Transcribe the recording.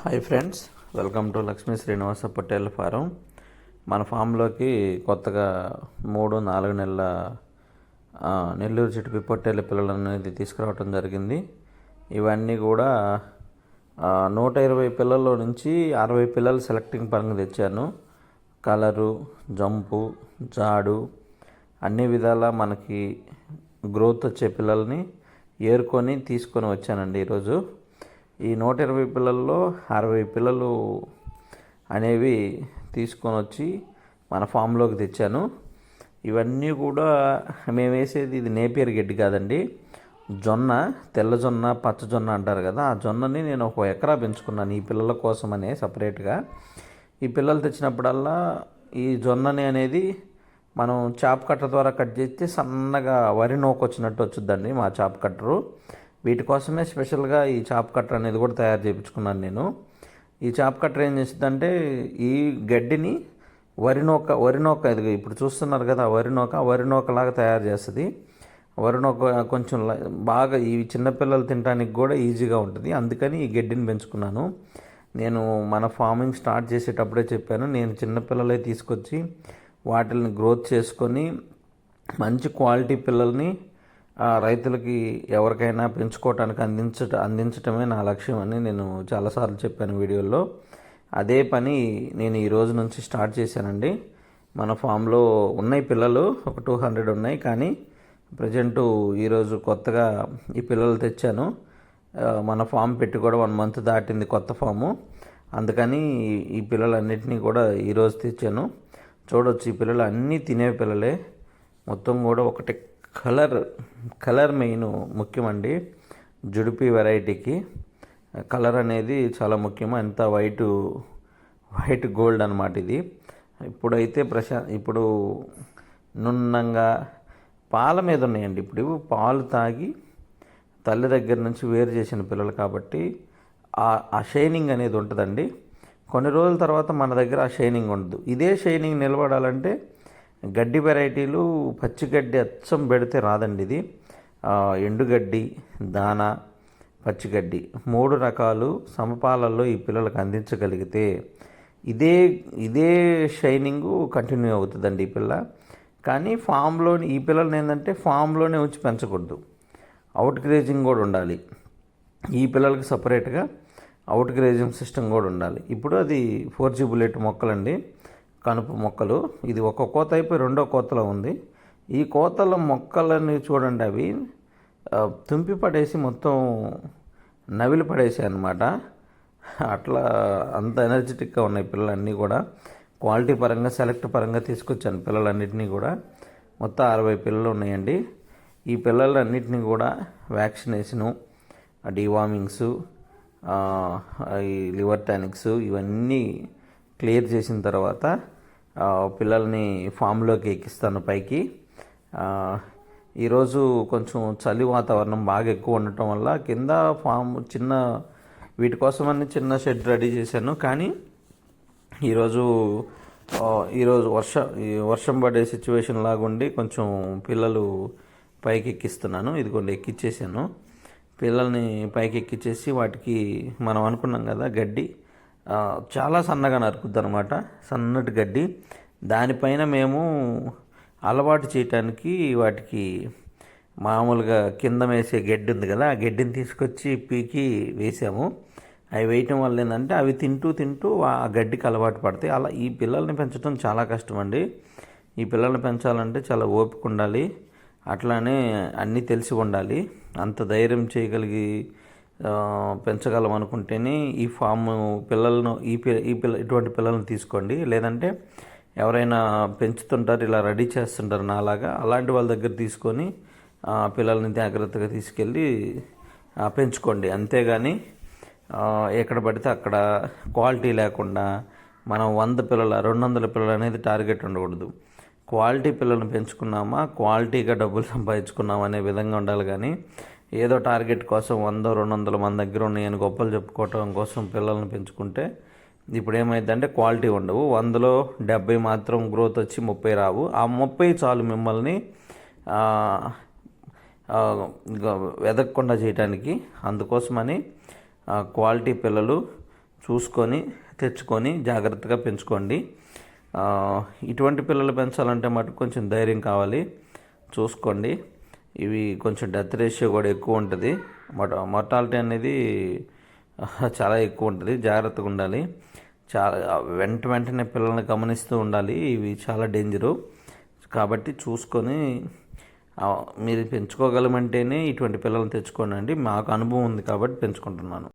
Hi friends welcome to Lakshmi Srinivasa Patel farm మన ఫామ్లోకి కొత్తగా మూడు నాలుగు నెలల నెల్లూరు చిటిపి పొట్టేళ్ళ పిల్లలు అనేది తీసుకురావడం జరిగింది. ఇవన్నీ కూడా నూట ఇరవై పిల్లల్లో నుంచి అరవై పిల్లలు సెలెక్టింగ్ పరంగా తెచ్చాను. కలరు జంపు జాడు అన్ని విధాల మనకి గ్రోత్ వచ్చే పిల్లల్ని ఏరుకొని తీసుకొని వచ్చానండి ఈరోజు. ఈ నూట ఇరవై పిల్లల్లో అరవై పిల్లలు అనేవి తీసుకొని వచ్చి మన ఫామ్లోకి తెచ్చాను. ఇవన్నీ కూడా మేము వేసేది ఇది నేపియర్ గడ్డి కాదండి. జొన్న తెల్ల జొన్న పచ్చ జొన్న అంటారు కదా ఆ జొన్నని నేను ఒక ఎకరా పెంచుకున్నాను ఈ పిల్లల కోసమనే సపరేట్గా. ఈ పిల్లలు తెచ్చినప్పుడల్లా ఈ జొన్నని అనేది మనం చాప్ కట్టర్ ద్వారా కట్ చేస్తే సన్నగా వరి నూక వచ్చినట్టు మా చాప్ కట్టరు. వీటి కోసమే స్పెషల్గా ఈ చాప్ కట్టర్ అనేది కూడా తయారు చేయించుకున్నాను నేను. ఈ చాప్ కట్టర్ ఏం చేస్తుందంటే ఈ గడ్డిని వరి నూక వరి నూక ఇది ఇప్పుడు చూస్తున్నారు కదా ఆ వరి నూక వరి నూకలాగా తయారు చేస్తుంది. వరి నూక కొంచెం బాగా ఈ చిన్నపిల్లలు తినడానికి కూడా ఈజీగా ఉంటుంది. అందుకని ఈ గడ్డిని పెంచుకున్నాను. నేను మన ఫార్మింగ్ స్టార్ట్ చేసేటప్పుడే చెప్పాను నేను చిన్నపిల్లలే తీసుకొచ్చి వాటిని గ్రోత్ చేసుకొని మంచి క్వాలిటీ పిల్లల్ని రైతులకి ఎవరికైనా పెంచుకోవటానికి అందించట అందించటమే నా లక్ష్యం అని నేను చాలాసార్లు చెప్పాను వీడియోలో అదే పని నేను ఈ రోజు నుంచి స్టార్ట్ చేశానండి. మన ఫామ్లో ఉన్నాయి పిల్లలు ఒక టూ హండ్రెడ్ ఉన్నాయి. కానీ ప్రజెంటు ఈరోజు కొత్తగా ఈ పిల్లలు తెచ్చాను. మన ఫామ్ పెట్టి కూడా వన్ మంత్ దాటింది కొత్త ఫాము. అందుకని ఈ- ఈ పిల్లలన్నింటినీ కూడా ఈరోజు తెచ్చాను. చూడొచ్చు ఈ పిల్లలు అన్నీ తినే పిల్లలే. మొత్తం కూడా ఒకటి కలర్ కలర్ మెయిన్ ముఖ్యమండి. జుడిపి వెరైటీకి. కలర్ అనేది చాలా ముఖ్యం అంత వైట్ వైట్ గోల్డ్ అనమాట ఇది. ఇప్పుడైతే ప్రశా ఇప్పుడు నున్నంగా పాల మీద ఉన్నాయండి. ఇప్పుడు పాలు తాగి తల్లి దగ్గర నుంచి వేరు చేసిన పిల్లలు కాబట్టి ఆ- ఆ షైనింగ్ అనేది ఉంటుందండి. కొన్ని రోజుల తర్వాత మన దగ్గర ఆ షైనింగ్ ఉండదు. ఇదే షైనింగ్ నిలబడాలంటే గడ్డి వెరైటీలు పచ్చి గడ్డి అచ్చం పెడితే రాదండి ఇది. ఎండుగడ్డి దానా పచ్చిగడ్డి మూడు రకాలు సమపాలల్లో ఈ పిల్లలకు అందించగలిగితే ఇదే ఇదే షైనింగ్ కంటిన్యూ అవుతుందండి ఈ పిల్ల. కానీ ఫామ్లోని ఈ పిల్లల్ని ఏంటంటే ఫామ్లోనే ఉంచి పెంచకూడదు. అవుట్ గ్రేజింగ్ కూడా ఉండాలి. ఈ పిల్లలకి సపరేట్గా అవుట్ గ్రేజింగ్ సిస్టమ్ కూడా ఉండాలి. ఇప్పుడు అది ఫోర్ జీ బుల్లెట్ మొక్కలండి. కనుపు మొక్కలు. ఇది ఒక కోత అయిపోయి రెండో కోతలో ఉంది. ఈ కోతల మొక్కలని చూడండి అవి. తుంపి పడేసి మొత్తం నవిలి పడేసాయి అన్నమాట అట్లా అంత ఎనర్జెటిక్గా ఉన్నాయి పిల్లలన్నీ కూడా. క్వాలిటీ పరంగా సెలెక్ట్ పరంగా తీసుకొచ్చాను పిల్లలన్నింటినీ కూడా. మొత్తం అరవై పిల్లలు ఉన్నాయండి. ఈ పిల్లలన్నింటినీ కూడా వ్యాక్సినేషను డివార్మింగ్స్ ఈ లివర్ టానిక్స్ ఇవన్నీ క్లియర్ చేసిన తర్వాత పిల్లల్ని ఫామ్లోకి ఎక్కిస్తాను పైకి. ఈరోజు కొంచెం చలి వాతావరణం బాగా ఎక్కువ ఉండటం వల్ల కింద ఫామ్ చిన్న వీటి కోసమని చిన్న షెడ్ రెడీ చేశాను. కానీ ఈరోజు ఈరోజు వర్ష ఈ వర్షం పడే సిచ్యువేషన్ లాగుండి కొంచెం పిల్లలు పైకి ఎక్కిస్తున్నాను. ఇదిగోండి ఎక్కిచ్చేసాను. పిల్లల్ని పైకి ఎక్కిచ్చేసి వాటికి మనం అనుకున్నాం కదా గడ్డి చాలా సన్నగా నరుకుద్ది అనమాట సన్నటి గడ్డి. దానిపైన మేము అలవాటు చేయటానికి వాటికి మామూలుగా కింద వేసే గడ్డి ఉంది కదా ఆ గడ్డిని తీసుకొచ్చి పీకి వేసాము. అవి వేయటం వల్ల ఏంటంటే అవి తింటూ తింటూ ఆ గడ్డికి అలవాటు పడతాయి. అలా ఈ పిల్లల్ని పెంచడం చాలా కష్టం అండి ఈ పిల్లల్ని పెంచాలంటే చాలా ఓపిక ఉండాలి. అట్లానే అన్నీ తెలిసి ఉండాలి. అంత ధైర్యం చేయగలిగి పెంచగలం అనుకుంటేనే ఈ ఫామ్ పిల్లలను ఈ పి- ఈ పిల్ల ఇటువంటి పిల్లల్ని తీసుకోండి. లేదంటే ఎవరైనా పెంచుతుంటారు ఇలా రెడీ చేస్తుంటారు నాలాగా అలాంటి వాళ్ళ దగ్గర తీసుకొని పిల్లల్ని జాగ్రత్తగా తీసుకెళ్ళి పెంచుకోండి. అంతేగాని ఎక్కడ పడితే అక్కడ క్వాలిటీ లేకుండా మనం వంద పిల్లల రెండు వందల పిల్లలు అనేది టార్గెట్ ఉండకూడదు. క్వాలిటీ పిల్లల్ని పెంచుకున్నామా క్వాలిటీగా డబ్బులు సంపాదించుకున్నామా అనే విధంగా ఉండాలి. కానీ ఏదో టార్గెట్ కోసం వంద రెండు వందల మన దగ్గర ఉన్నాయని గొప్పలు చెప్పుకోవటం కోసం పిల్లల్ని పెంచుకుంటే ఇప్పుడు ఏమైందంటే క్వాలిటీ ఉండవు. వందలో డెబ్బై మాత్రం గ్రోత్ వచ్చి ముప్పై రావు. ఆ ముప్పై చాలు మిమ్మల్ని వెదకకుండా చేయటానికి అందుకోసమని క్వాలిటీ పిల్లలు చూసుకొని తెచ్చుకొని జాగ్రత్తగా పెంచుకోండి. ఇటువంటి పిల్లలు పెంచాలంటే మటుకు కొంచెం ధైర్యం కావాలి. చూసుకోండి. ఇవి కొంచెం డెత్ రేషియో కూడా ఎక్కువ ఉంటుంది. మొట మొర్టాలిటీ అనేది చాలా ఎక్కువ ఉంటుంది. జాగ్రత్తగా ఉండాలి. చాలా వెంట వెంటనే పిల్లల్ని గమనిస్తూ ఉండాలి. ఇవి చాలా డేంజరు కాబట్టి చూసుకొని మీరు పెంచుకోగలమంటేనే ఇటువంటి పిల్లల్ని తెచ్చుకోండి మాకు అనుభవం ఉంది కాబట్టి పెంచుకుంటున్నాను.